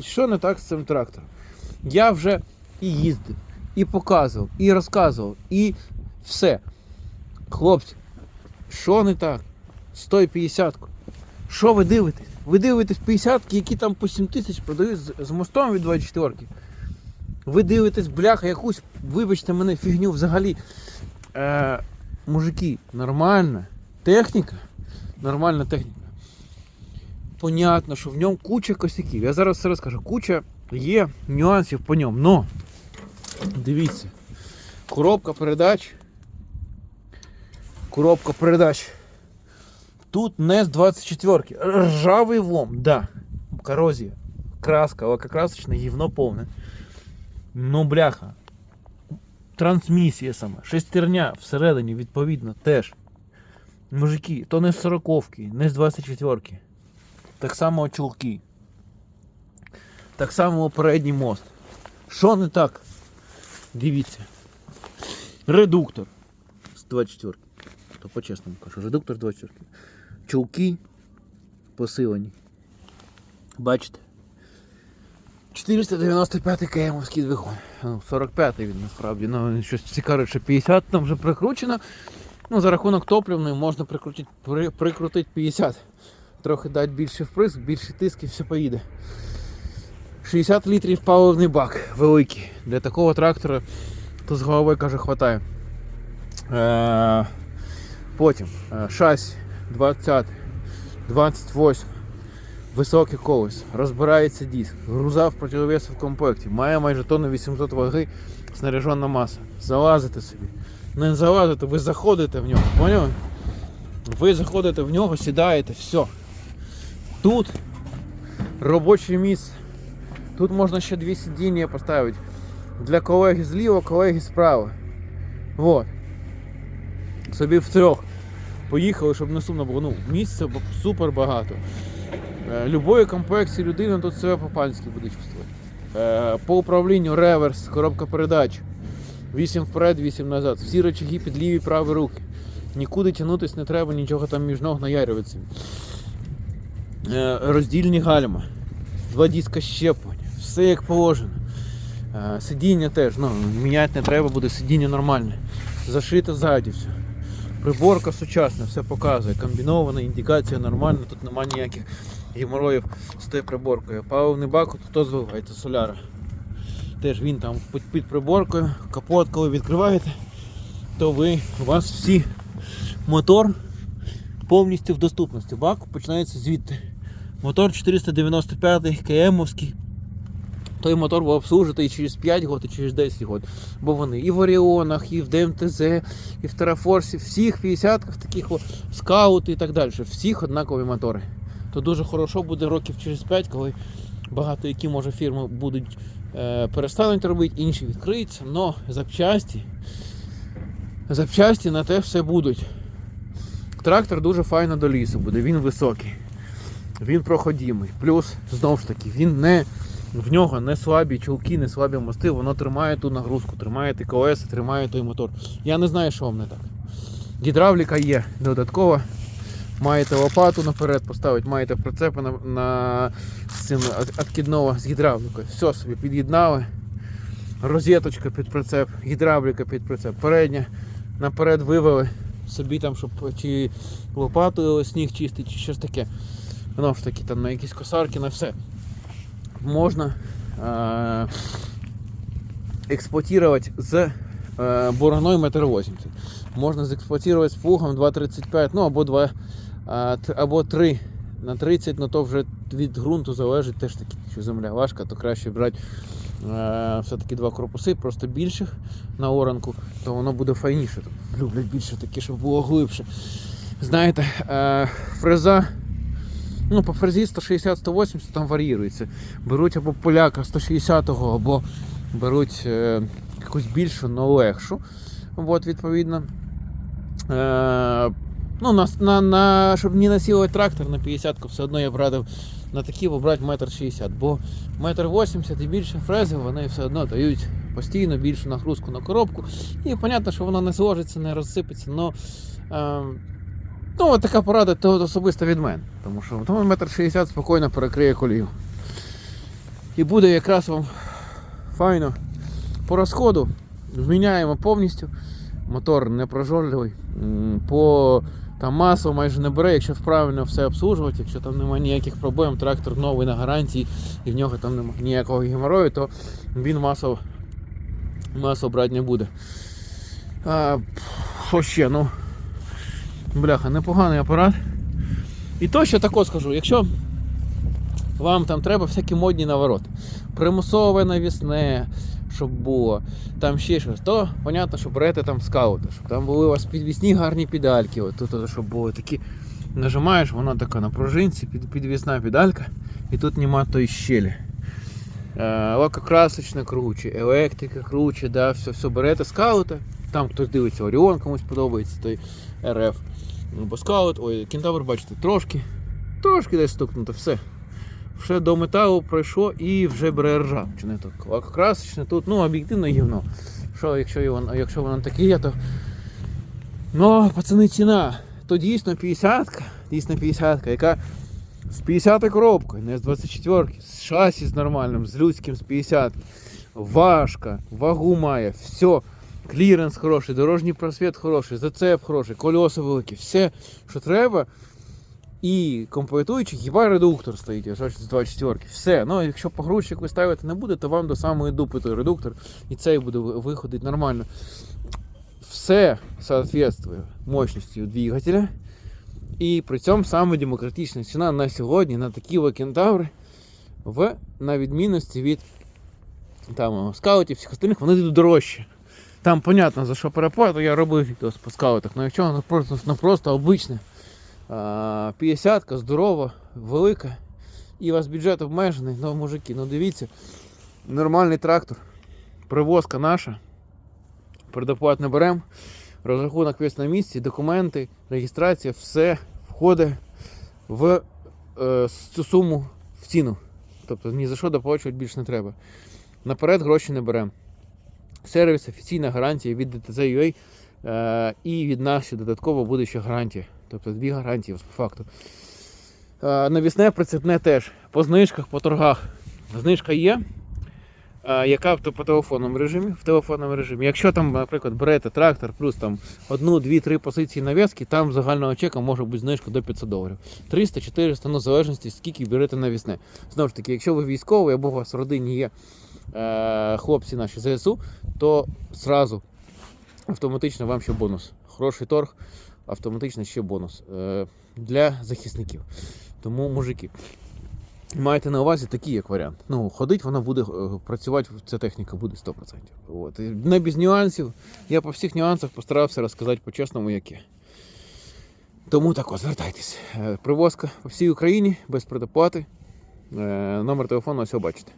Що не так з цим трактором. Я вже і їздив, і показував, і розказував, і все. Хлопці, що не так? з тою 50 Що ви дивитесь? Ви дивитесь 50-ки, які там по 7 тисяч продають з мостом від 24-ки. Ви дивитесь, бляха, якусь, вибачте мене, фігню взагалі. Е, мужики, нормальна техніка. Нормальна техніка. Понятно, що в ньому куча косяків. Я зараз все розкажу. Куча є нюансів по ньому. Но дивіться, коробка передач. Коробка передач. Тут не з 24 Ржавий лом, да. Корозія. Краска, лакокрасочне гівно повне. Ну, бляха. Трансмісія саме. Шестерня всередині, відповідно, теж. Мужики, то не з 40 не з 24 Так само чулки. Так само передній мост. Що не так? Дивіться. Редуктор з 24 То по-чесному кажу, редуктор з 24 Чулки посилені. Бачите? 495 кмовський двигун. Ну, 45-й він насправді. Ну, щось цікаве, що 50 там вже прикручено. Ну, за рахунок топливної можна прикрутити, при, прикрутити 50. Трохи дати більше вприск, більше тиск і все поїде. 60 літрів паливний бак великий. Для такого трактора то з голови каже хватає. Е, потім шасі 20, 28, високе колесо, розбирається диск, груза в противовес в комплекті, має майже тонну 800 ваги, снаряжена маса. Залазите собі. Не залазите, ви заходите в нього, поняли? Ви заходите в нього, сідаєте, все. Тут робоче місце. Тут можна ще дві сидіння поставити. Для колеги зліва, колеги справа. Вот. Собі в трьох. Поїхали, щоб не сумно було. Ну, місця супер багато. Е, Любої комплекції людина тут себе по-панськи буде чувствувати. Е, По управлінню реверс, коробка передач. 8 вперед, 8 назад. Всі рычаги під ліві праві руки. Нікуди тягнутись не треба, нічого там між ног наярюватися. Е, Роздільні гальма. Два диска щеплення. Все як положено. Е, Сидіння теж, ну, міняти не треба, буде сидіння нормальне. Зашито ззаді все. Приборка сучасна, все показує. Комбінована, індикація нормальна, тут немає ніяких геморроїв з тією приборкою. Паливний бак тут хто звивається, соляра. Теж він там під приборкою, капот, коли відкриваєте, то ви, у вас всі мотор повністю в доступності. Бак починається звідти. Мотор 495 КМовський. Той мотор ви обслужите і через 5 років, і через 10 років. Бо вони і в Оріонах, і в ДМТЗ, і в Терафорсі, всіх 50-ках, таких о, скаути і так далі. Всіх однакові мотори. То дуже хорошо буде років через 5, коли багато які може фірми будуть е, перестануть робити, інші відкриються, але запчасті, запчасті на те все будуть. Трактор дуже файно до лісу буде, він високий, він проходимий. Плюс, знову ж таки, він не в нього не слабі чулки, не слабі мости, воно тримає ту нагрузку, тримає ті тримає той мотор. Я не знаю, що вам не так. Гідравліка є додатково. Маєте лопату наперед поставити, маєте прицепи на, на цим откидного з гідравлікою. Все собі під'єднали. Розеточка під прицеп, гідравліка під прицеп, передня, наперед вивели собі там, щоб чи лопатою сніг чистить, чи щось таке. Воно ж таки там на якісь косарки, на все можна е, експлуатувати з е, бороною 1,80 м. Можна зексплуатувати з плугом 2,35 ну або 2, е, або 3 на 30, ну то вже від ґрунту залежить теж таки, що земля важка, то краще брати е, все-таки два корпуси, просто більших на оранку, то воно буде файніше. Люблять більше такі, щоб було глибше. Знаєте, е, фреза Ну, по фрезі 160-180 там варіюється. Беруть або поляка 160-го, або беруть е, якусь більшу, але легшу. От, відповідно. Е, ну, на, на, на, щоб не насілувати трактор на 50-ку, все одно я б радив на такі обрати метр 60, бо метр 80 і більше фрези вони все одно дають постійно більшу нагрузку на коробку. І зрозуміло, що вона не зложиться, не розсипеться, але. Е, Ну, от така порада то особисто від мене. Тому що тому метр шістдесят спокійно перекриє колію. І буде якраз вам файно по розходу. Зміняємо повністю. Мотор не прожорливий. По там масло майже не бере, якщо правильно все обслужувати, якщо там немає ніяких проблем, трактор новий на гарантії і в нього там немає ніякого геморою, то він масло, масло брати не буде. А, що ще? Ну, бляха, непоганий апарат. І то, що тако скажу, якщо вам там треба всякі модні навороти, примусове навісне, щоб було, там ще щось, то понятно, що берете там скаути, щоб там були у вас підвісні гарні педальки, от тут, щоб були такі. Нажимаєш, вона така на пружинці, під, підвісна педалька, і тут нема тої щелі. Е, лакокрасочне круче, електрика круче, да, все, все берете скаута. Там хтось дивиться Оріон, комусь подобається той РФ. Ну, ой, кентавр, бачите, трошки, трошки десь стукнуто, все. Вже до металу пройшло і вже бере ржа. Чи не так? Лакокрасочне тут, ну, об'єктивно гівно. Що, якщо, якщо воно таке є, то. Ну, пацани, ціна. То дійсно 50 дійсно 50 яка з 50 коробкою, не з 24 з шасі з нормальним, з людським з 50 Важка, вагу має, все. Кліренс хороший, дорожній просвіт хороший, зацеп хороший, кольоса великі, все, що треба. І комплектуючий, хіба редуктор стоїть, з 24 Все. Ну, якщо погрузчик ви ставити не буде, то вам до самої дупи той редуктор, і цей буде виходити нормально. Все соответствує мощності двигателя. І при цьому саме демократична ціна на сьогодні на такі кентаври, в, на відмінності від там, скаутів, всіх остальних, вони йдуть дорожче. Там, понятно, за що переплату, я робив відео по скаутах, але якщо воно просто, ну, просто обичне, 50-ка, здорова, велика, і у вас бюджет обмежений, ну, мужики, ну дивіться, нормальний трактор, привозка наша, предоплат не беремо, розрахунок весь на місці, документи, реєстрація, все входить в е, цю суму в ціну. Тобто ні за що доплачувати більше не треба. Наперед гроші не беремо. Сервіс, офіційна гарантія від DTZ.ua е, і від нас ще додатково буде ще гарантія. Тобто дві гарантії по факту. Е, навісне прицепне теж. По знижках, по торгах. Знижка є. Яка по телефонному режимі? В телефонному режимі. Якщо там, наприклад, берете трактор плюс там одну, дві, три позиції нав'язки, там загального чека може бути знижка до 500 доларів. 300-400, ну в залежності, скільки берете навісне. Знову ж таки, якщо ви військовий або у вас в родині є е, хлопці наші ЗСУ, то зразу автоматично вам ще бонус. Хороший торг, автоматично ще бонус е, для захисників. Тому, мужики, майте на увазі такий як варіант. Ну, ходить вона буде е, працювати, ця техніка буде 100%. От. Не без нюансів. Я по всіх нюансах постарався розказати по-чесному, як є. Тому так, звертайтесь. Е, Привозка по всій Україні без предоплати. Е, Номер телефону ось бачите.